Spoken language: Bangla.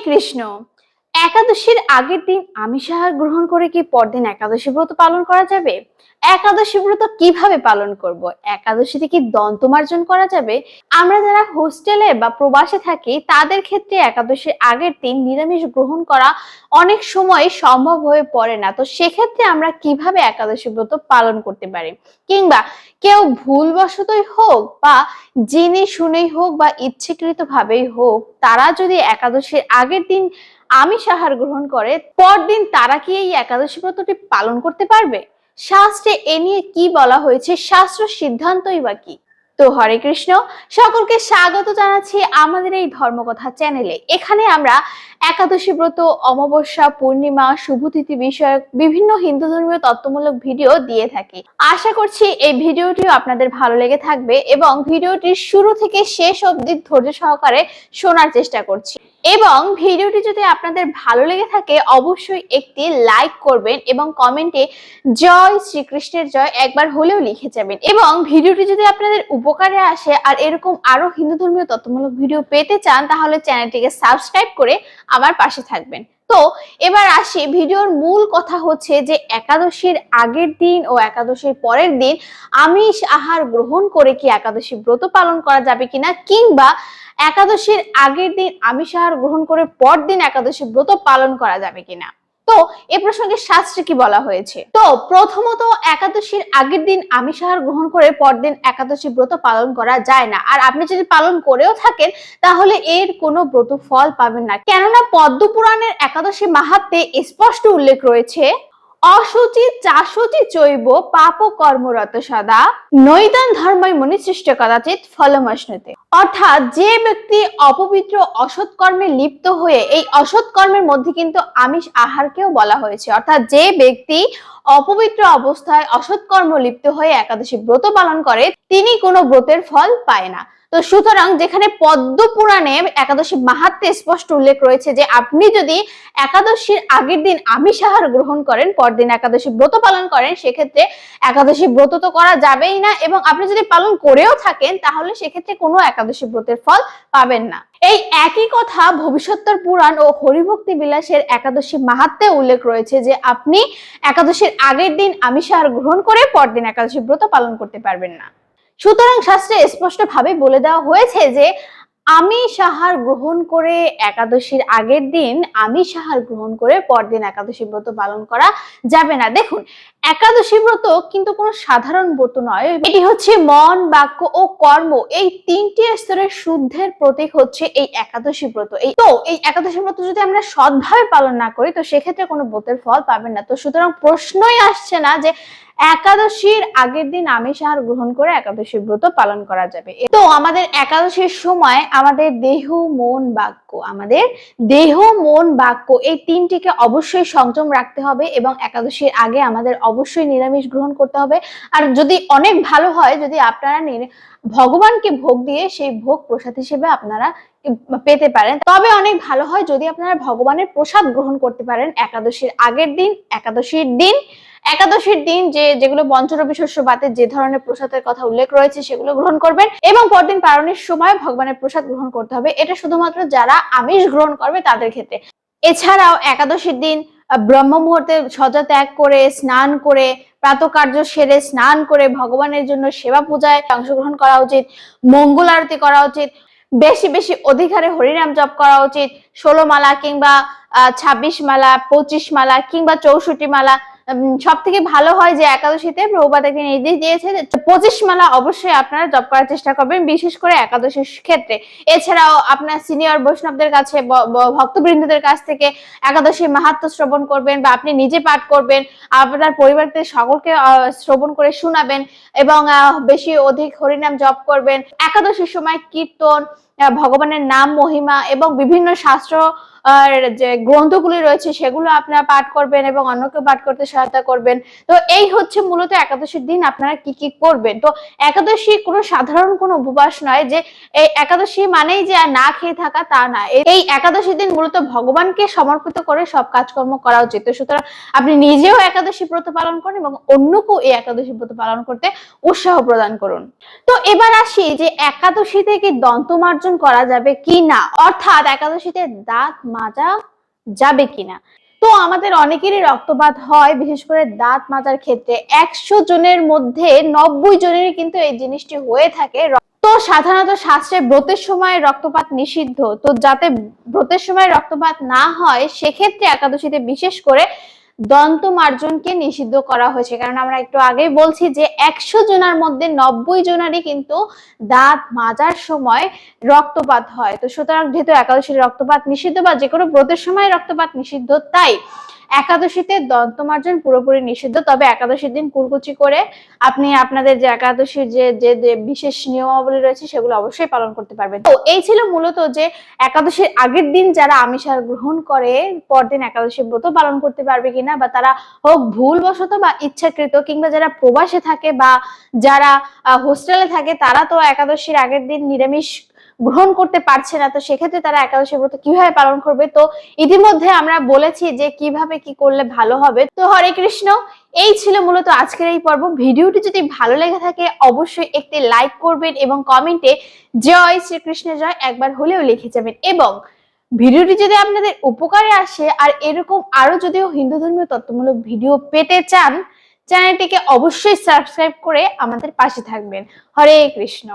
কৃষ্ণ। একাদশীর আগের দিন আমিষ আহার গ্রহণ করে কি পরদিন একাদশী ব্রত পালন করা যাবে? একাদশী ব্রত কীভাবে পালন করব? একাদশীতে কি দন্তমার্জন করা যাবে? আমরা যারা হোস্টেলে বা প্রবাসে থাকি, তাদের ক্ষেত্রে একাদশীর আগের দিন নিরামিষ গ্রহণ করা অনেক সময় সম্ভব হয়ে পড়ে না। তো সেক্ষেত্রে আমরা কীভাবে একাদশী ব্রত পালন করতে পারি? কিংবা কেউ ভুলবশতই হোক বা জেনে শুনেই হোক বা ইচ্ছেকৃত ভাবেই হোক, তারা যদি একাদশীর আগের দিন আমিষ আহার গ্রহণ করে, পরদিন তারা কি এই একাদশী ব্রতটি পালন করতে পারবে? শাস্ত্রে এ নিয়ে কি বলা হয়েছে? শাস্ত্র সিদ্ধান্তই বা কি? তো হরে কৃষ্ণ, সকলকে স্বাগত জানাচ্ছি আমাদের এই ধর্মকথা চ্যানেলে। এখানে আমরা একাদশী ব্রত, অমাবস্যা, পূর্ণিমা শুভতিথি বিষয়ক বিভিন্ন হিন্দু ধর্মীয় তত্ত্বমূলক ভিডিও দিয়ে থাকি। আশা করছি এই ভিডিওটিও আপনাদের ভালো লেগে থাকবে এবং ভিডিওটির শুরু থেকে শেষ অবধি ধৈর্য সহকারে শোনার চেষ্টা করছি। এবং ভিডিওটি যদি আপনাদের ভালো লেগে থাকে, অবশ্যই একটি লাইক করবেন এবং কমেন্টে জয় শ্রীকৃষ্ণের জয় একবার হলেও লিখে যাবেন। এবং ভিডিওটি যদি আপনাদের উপকারে আসে আর এরকম আরও হিন্দু ধর্মীয় তত্ত্বমূলক ভিডিও পেতে চান, তাহলে চ্যানেলটিকে সাবস্ক্রাইব করে আমার পাশে থাকবেন। তো এবার আসি, ভিডিওর মূল কথা হচ্ছে যে একাদশীর আগের দিন ও একাদশীর পরের দিন আমিষ আহার গ্রহণ করে কি একাদশী ব্রত পালন করা যাবে কিনা, কিংবা একাদশীর আগের দিন আমিষ আহার গ্রহণ করে পরদিন একাদশী ব্রত পালন করা যাবে কিনা। তো এ প্রসঙ্গে শাস্ত্রে কি বলা হয়েছে? তো প্রথমত একাদশীর আগের দিন আমিষ আহার গ্রহণ করে পরদিন একাদশী ব্রত পালন করা যায় না। আর আপনি যদি পালন করেও থাকেন, তাহলে এর কোনো ব্রত ফল পাবেন না। কেননা পদ্ম পুরাণের একাদশী মাহাত্মে স্পষ্ট উল্লেখ রয়েছে অসুচি চাশুচি চৈব পাপ কর্মরত সদা। নৈদান ধর্মই মনিসৃষ্ট কদাচিৎ ফলমশ্নুতে। অর্থাৎ যে ব্যক্তি অপবিত্র অসৎ কর্মে লিপ্ত হয়ে এই অসৎ কর্মের মধ্যে কিন্তু আমিষ আহারকেও বলা হয়েছে। অর্থাৎ যে ব্যক্তি অপবিত্র অবস্থায় অসৎ কর্ম লিপ্ত হয়ে একাদশী ব্রত পালন করে, তিনি কোনো ব্রতের ফল পায় না। তো সুতরাং যেখানে পদ্ম পুরাণে একাদশী মাহাত্মে স্পষ্ট উল্লেখ রয়েছে যে আপনি যদি একাদশীর আগের দিন আমিষ আহার গ্রহণ করেন, পরদিন একাদশী ব্রত পালন করেন, সেক্ষেত্রে একাদশী ব্রত তো করা যাবেই না এবং আপনি যদি পালন করেও থাকেন, তাহলে সেক্ষেত্রে কোনো একাদশী ব্রতের ফল পাবেন না। এই একই কথা ভবিষ্যত্তর পুরাণ ও হরিভক্তি বিলাসের একাদশী মাহাত্মে উল্লেখ রয়েছে যে আপনি একাদশীর আগের দিন আমিষ আহার গ্রহণ করে পরদিন একাদশী ব্রত পালন করতে পারবেন না। সুতরাং শাস্ত্রে স্পষ্ট ভাবে বলে দেওয়া হয়েছে যে, আমি সাহার গ্রহণ করে একাদশীর আগের দিন, আমি সাহার গ্রহণ করে পরদিন একাদশী ব্রত পালন করা যাবে না। দেখুন, একাদশী ব্রত কিন্তু কোনো সাধারণ ব্রত নয়। এটি হচ্ছে মন, বাক্য ও কর্ম। এই তিনটি স্তরের শুদ্ধের প্রতীক হচ্ছে এই একাদশী ব্রত। এই তো, এই একাদশী ব্রত যদি আমরা সৎভাবে পালন না করি, তো সেক্ষেত্রে কোনো ব্রতের ফল পাবেন না। তো সুতরাং প্রশ্নই আসছে না যে একাদশীর আগের দিন আমিষ আহার গ্রহণ করে একাদশী ব্রত পালন করা যাবে। তো আমাদের একাদশীর সময় আমাদের দেহ, মন, বাক্য, আমাদের দেহ, মন, বাক্য এই তিনটিকে অবশ্যই সংযম রাখতে হবে এবং একাদশীর আগে আমাদের অবশ্যই নিরামিষ গ্রহণ করতে হবে। আর যদি অনেক ভালো হয়, যদি আপনারা ভগবানকে ভোগ দিয়ে সেই ভোগ প্রসাদ হিসেবে আপনারা পেতে পারেন। তবে অনেক ভালো হয় যদি আপনারা ভগবানের প্রসাদ গ্রহণ করতে পারেন একাদশীর আগের দিন, একাদশীর দিন। একাদশীর দিন যে যেগুলো পঞ্চরবি শস্য বাতে যে ধরনের প্রসাদের কথা উল্লেখ রয়েছে সেগুলো গ্রহণ করবেন এবং পরদিন পালনের সময় ভগবানের প্রসাদ গ্রহণ করতে হবে। এটা শুধুমাত্র যারা আমিষ গ্রহণ করবে তাদের ক্ষেত্রে। এছাড়াও একাদশীর দিন ব্রহ্ম মুহূর্তে সজা ত্যাগ করে, স্নান করে, প্রাতকার্য সেরে স্নান করে ভগবানের জন্য সেবা পূজায় অংশগ্রহণ করা উচিত, মঙ্গল আরতি করা উচিত, বেশি বেশি অধিকারে হরিনাম জপ করা উচিত, ষোলো মালা কিংবা ছাব্বিশ মালা, পঁচিশ মালা কিংবা চৌষট্টি মালা সব থেকে ভালো হয় যে একাদশীতে প্রভুপাত একটি নির্দেশ দিয়েছে পঁচিশ মালা অবশ্যই আপনারা জপ করার চেষ্টা করবেন, বিশেষ করে একাদশীর ক্ষেত্রে। এছাড়াও আপনার সিনিয়র বৈষ্ণবদের কাছে ভক্তবৃন্দদের কাছ থেকে একাদশীর মাহাত্ম শ্রবণ করবেন বা আপনি নিজে পাঠ করবেন, আপনার পরিবারদের সকলকে শ্রবণ করে শোনাবেন এবং বেশি অধিক হরিনাম জপ করবেন। একাদশীর সময় কীর্তন ভগবানের নাম, মহিমা এবং বিভিন্ন শাস্ত্র যে গ্রন্থগুলি রয়েছে সেগুলো আপনারা পাঠ করবেন এবং অন্যকে পাঠ করতে সহায়তা করবেন। তো এই হচ্ছে মূলত একাদশীর দিন, আপনারা কি কি করবেন? তো একাদশী কোনো সাধারণ কোনো উপবাস নয় যে, এই একাদশী মানেই যে না খেয়ে থাকা তা না। এই- একাদশীর দিন মূলত ভগবানকে সমর্পিত করে সব কাজকর্ম করা উচিত। তো সুতরাং আপনি নিজেও একাদশী ব্রত পালন করুন এবং অন্যকেও এই একাদশী ব্রত পালন করতে উৎসাহ প্রদান করুন। তো এবার আসি যে একাদশী থেকে দন্তমার্জন মার্জন করা যাবে কি না অর্থাৎ একাদশীতে দাঁত মাজা যাবে কিনা? তো আমাদের অনেকেরই রক্তপাত হয়, বিশেষ করে দাঁত মাজার ক্ষেত্রে। একশো জনের মধ্যে নব্বই জনেরই কিন্তু এই জিনিসটি হয়ে থাকে। তো সাধারণত শাস্ত্রে ব্রতের সময় রক্তপাত নিষিদ্ধ। তো যাতে ব্রতের সময় রক্তপাত না হয়, সেক্ষেত্রে একাদশীতে বিশেষ করে দন্ত মার্জনকে নিষিদ্ধ করা হয়েছে। কারণ আমরা একটু আগেই বলছি যে একশো জনের মধ্যে নব্বই জনারই কিন্তু দাঁত মাজার সময় রক্তপাত হয়। তো সুতরাং যেহেতু একাদশীর রক্তপাত নিষিদ্ধ বা যে কোনো ব্রতের সময় রক্তপাত নিষিদ্ধ, তাই একাদশীতে দন্তমার্জন পুরোপুরি নিষিদ্ধ, তবে একাদশীর দিন কুলকুচি করে আপনি আপনাদের যে একাদশীর যে যে বিশেষ নিয়মাবলী রয়েছে সেগুলো অবশ্যই পালন করতে পারবেন। তো এই ছিল মূলত যে একাদশীর আগের দিন যারা আমিষ আহার গ্রহণ করে, পরদিন একাদশী ব্রত পালন করতে পারবে কিনা বা তারা হোক ভুলবশত বা ইচ্ছাকৃত কিংবা যারা প্রবাসে থাকে বা যারা হোস্টেলে থাকে, তারা তো একাদশীর আগের দিন নিরামিষ গ্রহণ করতে পারছে না, তো সেক্ষেত্রে তারা একাদশী ব্রত কীভাবে পালন করবে? তো ইতিমধ্যে আমরা বলেছি যে কীভাবে কি করলে ভালো হবে। তো হরে কৃষ্ণ, এই ছিল মূলত আজকের এই পর্ব। ভিডিওটি যদি ভালো লেগে থাকে, অবশ্যই একটি লাইক করবেন এবং কমেন্টে জয় শ্রীকৃষ্ণ জয় একবার হলেও লিখে যাবেন। এবং ভিডিওটি যদি আপনাদের উপকারে আসে, আর এরকম আরও যদিও হিন্দু ধর্মীয় তত্ত্বমূলক ভিডিও পেতে চান, চ্যানেলটিকে অবশ্যই সাবস্ক্রাইব করে আমাদের পাশে থাকবেন। হরে কৃষ্ণ।